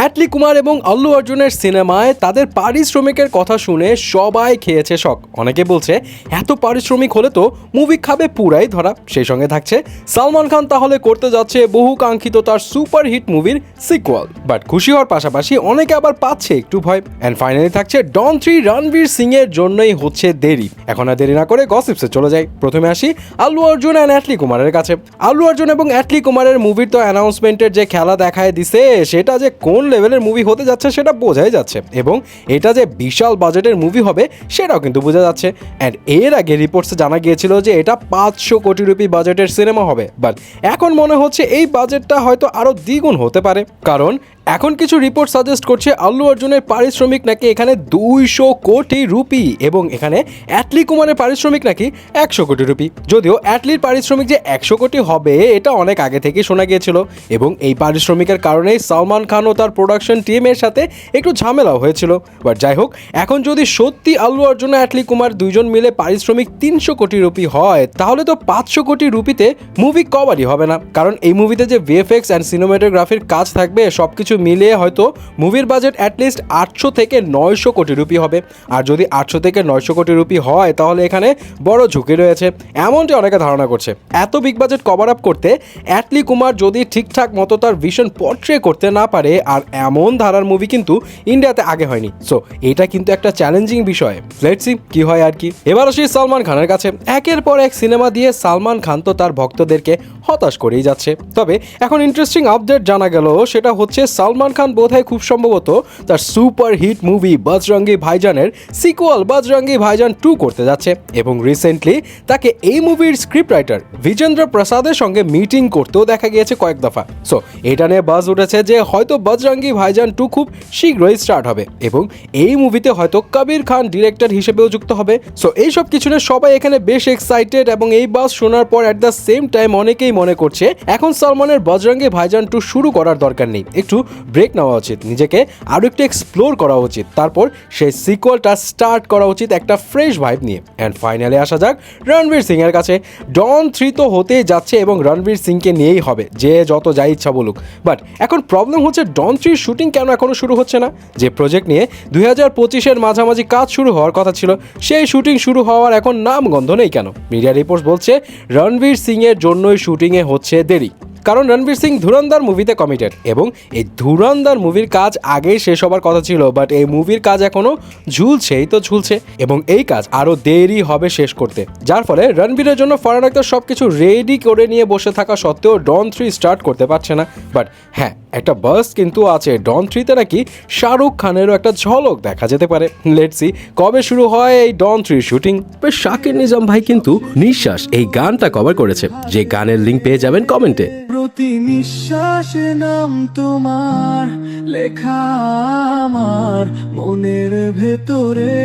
অ্যাটলি কুমার এবং আল্লু অর্জুনের সিনেমায় তাদের পারিশ্রমিকের কথা শুনে সবাই খেয়েছে শখ। অনেকে বলছে, এত পারিশ্রমিক হলে তো মুভি খাবে পুরাই ধরা। সেই সঙ্গে থাকছে, সালমান খান তাহলে করতে যাচ্ছে বহু কাঙ্ক্ষিত তার সুপার হিট মুভির সিকুয়াল বাট খুশি হওয়ার পাশাপাশি অনেকে আবার পাচ্ছে একটু ভয়। অ্যান্ড ফাইনালি থাকছে ডন থ্রি রণবীর সিং এর জন্যই হচ্ছে দেরি। এখন আর দেরি না করে গসিপসে চলে যাই। প্রথমে আসি আল্লু অর্জুন অ্যান্ড অ্যাটলি কুমারের কাছে। আল্লু অর্জুন এবং অ্যাটলি কুমারের মুভির তো অ্যানাউন্সমেন্টের যে খেলা দেখায় দিছে, সেটা যে কোন লেভেলের মুভি হতে যাচ্ছে সেটা বোঝাই যাচ্ছে। এবং এটা যে বিশাল বাজেটের মুভি হবে, সেটাও কিন্তু বোঝা যাচ্ছে। অ্যান্ড এর আগে রিপোর্টসে জানা গিয়েছিল যে এটা পাঁচশো কোটি রুপি বাজেটের সিনেমা হবে। বাট এখন মনে হচ্ছে এই বাজেটটা হয়তো আরও দ্বিগুণ হতে পারে। কারণ এখন কিছু রিপোর্ট সাজেস্ট করছে আল্লু অর্জুনের পারিশ্রমিক নাকি এখানে দুইশো কোটি রুপি এবং এখানে অ্যাটলি কুমারের পারিশ্রমিক নাকি একশো কোটি রুপি। যদিও অ্যাটলির পারিশ্রমিক যে একশো কোটি হবে, এটা অনেক আগে থেকেই শোনা গিয়েছিল এবং এই পারিশ্রমিকের কারণেই সালমান খান ও তার প্রোডাকশন টিমের সাথে একটু ঝামেলাও হয়েছিল। বাট যাই হোক, এখন যদি সত্যি আল্লু অর্জুন অ্যাটলি কুমার দুইজন মিলে পারিশ্রমিক তিনশো কোটি রুপি হয়, তাহলে তো পাঁচশো কোটি রুপিতে মুভি কভারই হবে না। কারণ এই মুভিতে যে ভিএফএক্স অ্যান্ড সিনেমাটোগ্রাফির কাজ থাকবে সব কিছু মিলিয়ে হয়তো মুভির বাজেট অ্যাটলিস্ট আটশো থেকে নয়শো কোটি রুপি হবে। আর যদি আটশো থেকে নয়শো কোটি রুপি হয়, তাহলে এখানে বড় ঝুঁকি রয়েছে। এমনটি অনেকে ধারণা করছে। এত বিগ বাজেট কভার আপ করতে অ্যাটলি কুমার যদি ঠিকঠাক মতো তার ভিশন পোর্ট্রে করতে না পারে, আর এমন ধারার মুভি কিন্তু ইন্ডিয়াতে আগে হয়নি। সো এটা কিন্তু একটা চ্যালেঞ্জিং বিষয়। লেটস কি হয় আর কি। এবার আসি সালমান খানের কাছে। একের পর এক সিনেমা দিয়ে সালমান খান তো তার ভক্তদেরকে হতাশ করেই যাচ্ছে। তবে এখন ইন্টারেস্টিং আপডেট জানা গেল, সেটা হচ্ছে সালমান খান বোধহয় খুব সম্ভবত তার সুপার হিট মুভি বজরঙ্গি ভাইজানের সিকুয়াল বজরঙ্গি ভাইজান টু করতে যাচ্ছে এবং রিসেন্টলি তাকে এই মুভির স্ক্রিপ্ট রাইটার বিজেন্দ্র প্রসাদের সঙ্গে মিটিং করতেও দেখা গিয়েছে কয়েক দফা। সো এটা নিয়ে বাজ উঠেছে যে হয়তো বজরঙ্গি ভাইজান টু খুব শীঘ্রই স্টার্ট হবে এবং এই মুভিতে হয়তো কবির খান ডিরেক্টর হিসেবেও যুক্ত হবে। সো এইসব কিছু নিয়ে সবাই এখানে বেশ এক্সাইটেড এবং এই বাস শোনার পর অ্যাট দ্য সেম টাইম অনেকেই মনে করছে, এখন সালমানের বজরঙ্গি ভাইজান টু শুরু করার দরকার নেই। একটু ব্রেক নেওয়া উচিত, নিজেকে আরও একটু এক্সপ্লোর করা উচিত, তারপর সেই সিকুয়ালটা স্টার্ট করা উচিত একটা ফ্রেশ ভাইব নিয়ে। অ্যান্ড ফাইনালে আসা যাক রণবীর সিং এর কাছে। ডন থ্রি তো হতেই যাচ্ছে এবং রণবীর সিংকে নিয়েই হবে, যে যত যা ইচ্ছা বলুক। বাট এখন প্রবলেম হচ্ছে ডন থ্রির শুটিং কেন এখনও শুরু হচ্ছে না? যে প্রজেক্ট নিয়ে দুই হাজার পঁচিশের মাঝামাঝি কাজ শুরু হওয়ার কথা ছিল, সেই শুটিং শুরু হওয়ার এখন নাম গন্ধ নেই কেন? মিডিয়া রিপোর্টস বলছে, রণবীর সিং এর জন্যই শুটিংয়ে হচ্ছে দেরি। কারণ রণবীর সিং ধুরন্দার মুভিতে কমিটেড এবং এই ধুরন্দার মুভির কাজ আগেই শেষ হবার কথা ছিল বাট এই মুভির কাজ এখনও ঝুলছেই তো ঝুলছে এবং এই কাজ আরও দেরি হবে শেষ করতে। যার ফলে রণবীরের জন্য ফরেন আক্তার সব কিছু রেডি করে নিয়ে বসে থাকা সত্ত্বেও ডন থ্রি স্টার্ট করতে পারছে না। বাট হ্যাঁ একটা বাস কিন্তু আছে। ডন থ্রিতে নাকি শাহরুখ খানেরও একটা ঝলক দেখা যেতে পারে। লেটসি কবে শুরু হয় এই ডন থ্রির শুটিং শাকির নিজাম ভাই কিন্তু নিঃশ্বাস এই গানটা কভার করেছে। যে গানের লিঙ্ক পেয়ে যাবেন কমেন্টে প্রতি নিঃশ্বাস নাম তোমার লেখা আমার মনের ভেতরে।